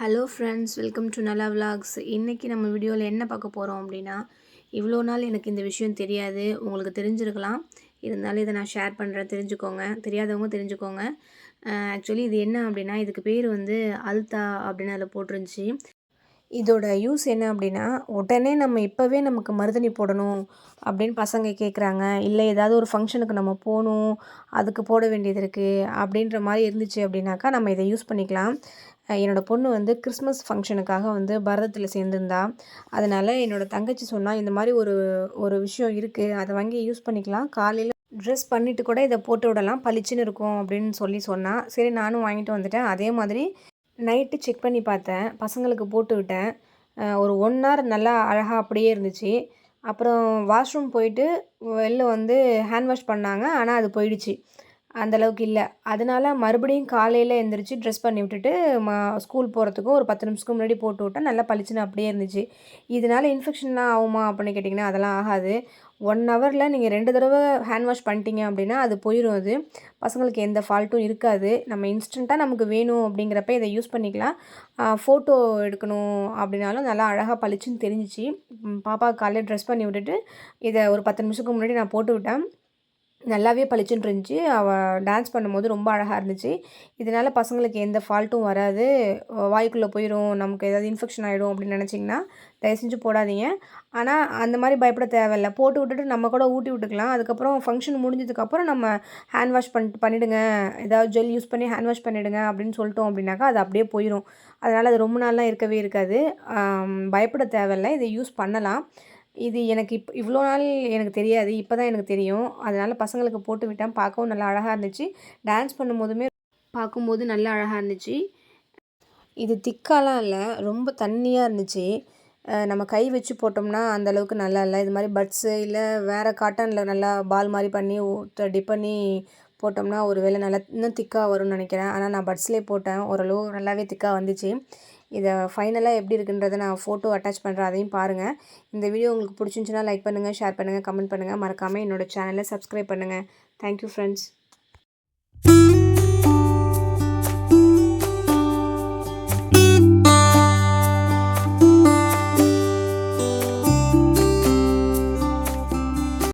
Hello friends welcome to Nalla vlogs இன்றைக்கி நம்ம வீடியோவில் என்ன பார்க்க போகிறோம் அப்படின்னா இவ்வளோ நாள் எனக்கு இந்த விஷயம் தெரியாது. உங்களுக்கு தெரிஞ்சிருக்கலாம். இருந்தாலும் இதை நான் ஷேர் பண்ணுறேன் தெரிஞ்சுக்கோங்க. தெரியாதவங்க தெரிஞ்சுக்கோங்க. ஆக்சுவலி இது என்ன அப்படின்னா இதுக்கு பேர் வந்து அல்தா அப்படின்னு அதில் போட்டிருந்துச்சி. இதோட யூஸ் என்ன அப்படின்னா உடனே நம்ம இப்போவே நமக்கு மருதணி போடணும் அப்படின்னு பசங்க கேட்குறாங்க இல்லை ஏதாவது ஒரு ஃபங்க்ஷனுக்கு நம்ம போகணும் அதுக்கு போட வேண்டியது இருக்குது அப்படின்ற மாதிரி இருந்துச்சு அப்படின்னாக்கா நம்ம இதை யூஸ் பண்ணிக்கலாம். என்னோடய பொண்ணு வந்து கிறிஸ்மஸ் ஃபங்க்ஷனுக்காக வந்து பரதத்தில் சேர்ந்துருந்தா. அதனால் என்னோடய தங்கச்சி சொன்னால் இந்த மாதிரி ஒரு ஒரு விஷயம் இருக்குது அதை வாங்கி யூஸ் பண்ணிக்கலாம். காலையில் ட்ரெஸ் பண்ணிவிட்டு கூட இதை போட்டு விடலாம். பளிச்சுன்னு இருக்கும் அப்படின்னு சொல்லி சொன்னால் சரி நானும் வாங்கிட்டு வந்துட்டேன். அதே மாதிரி நைட்டு செக் பண்ணி பார்த்தேன். பசங்களுக்கு போட்டு விட்டேன். ஒரு ஒன் ஹவர் நல்லா அழகாக அப்படியே இருந்துச்சு. அப்புறம் வாஷ்ரூம் போயிட்டு வெளில வந்து ஹேண்ட் வாஷ் பண்ணாங்க. ஆனால் அது போயிடுச்சு. அந்தளவுக்கு இல்லை. அதனால் மறுபடியும் காலையில் எழுந்திரிச்சு ட்ரெஸ் பண்ணி விட்டுட்டு மா ஸ்கூல் போகிறதுக்கும் ஒரு பத்து நிமிஷத்துக்கு முன்னாடி போட்டு விட்டேன் நல்லா பளிச்சுன்னு அப்படியே இருந்துச்சு. இதனால் இன்ஃபெக்ஷன்லாம் ஆகுமா அப்படின்னு கேட்டிங்கன்னா அதெல்லாம் ஆகாது. ஒன் ஹவரில் நீங்கள் ரெண்டு தடவை ஹேண்ட் வாஷ் பண்ணிட்டீங்க அப்படின்னா அது போயிடும் அது. பசங்களுக்கு எந்த ஃபால்ட்டும் இருக்காது. நம்ம இன்ஸ்டண்ட்டாக நமக்கு வேணும் அப்படிங்கிறப்ப இதை யூஸ் பண்ணிக்கலாம். ஃபோட்டோ எடுக்கணும் அப்படின்னாலும் நல்லா அழகாக பளிச்சுன்னு தெரிஞ்சிச்சு. பாப்பா காலையில் ட்ரெஸ் பண்ணி விட்டுட்டு இதை ஒரு பத்து நிமிஷத்துக்கு முன்னாடி நான் போட்டு விட்டேன். நல்லாவே பளிச்சுன்னு இருந்துச்சு அவள் டான்ஸ் பண்ணும்போது ரொம்ப அழகாக இருந்துச்சு. இதனால் பசங்களுக்கு எந்த ஃபால்ட்டும் வராது. வாய்க்குள்ளே போயிடும் நமக்கு ஏதாவது இன்ஃபெக்ஷன் ஆகிடும் அப்படின்னு நினச்சிங்கன்னா தயவு செஞ்சு போடாதீங்க. ஆனால் அந்த மாதிரி பயப்பட தேவையில்லை. போட்டு விட்டுட்டு நம்ம கூட ஊட்டி விட்டுக்கலாம். அதுக்கப்புறம் ஃபங்க்ஷன் முடிஞ்சதுக்கப்புறம் நம்ம ஹேண்ட் வாஷ் பண்ணிட்டு பண்ணிவிடுங்க ஏதாவது ஜெல் யூஸ் பண்ணி ஹேண்ட் வாஷ் பண்ணிவிடுங்க அப்படின்னு சொல்லிட்டோம் அப்படின்னாக்கா அது அப்படியே போயிடும் அதனால் அது ரொம்ப நாள்லாம் இருக்கவே இருக்காது. பயப்பட தேவையில்லை. இதை யூஸ் பண்ணலாம். இது எனக்கு இப் இவ்வளோ நாள் எனக்கு தெரியாது. இப்போ தான் எனக்கு தெரியும். அதனால் பசங்களுக்கு போட்டு விட்டேன். பார்க்கவும் நல்லா அழகாக இருந்துச்சு. டான்ஸ் பண்ணும்போதுமே பார்க்கும்போது நல்லா அழகாக இருந்துச்சு. இது திக்காலாம் இல்லை. ரொம்ப தண்ணியாக இருந்துச்சு. நம்ம கை வச்சு போட்டோம்னா அந்தளவுக்கு நல்லா இல்லை. இது மாதிரி பட்ஸு இல்லை வேறு காட்டனில் நல்லா பால் மாதிரி பண்ணி டிப் பண்ணி போட்டோம்னா ஒரு வேளை நல்லா இன்னும் திக்காக வரும்னு நினைக்கிறேன். ஆனால் நான் பட்ஸ்லேயே போட்டேன். ஓரளவு நல்லாவே திக்காக வந்துச்சு. இதை ஃபைனலாக எப்படி இருக்குன்றதை நான் ஃபோட்டோ அட்டாச் பண்ணுறேன் அதையும் பாருங்கள் இந்த வீடியோ உங்களுக்கு பிடிச்சிருந்துச்சின்னா லைக் பண்ணுங்கள் ஷேர் பண்ணுங்கள் கமெண்ட் பண்ணுங்கள் மறக்காமல் என்னோடய சேனலை சப்ஸ்கிரைப் பண்ணுங்கள் தேங்க்யூ ஃப்ரெண்ட்ஸ்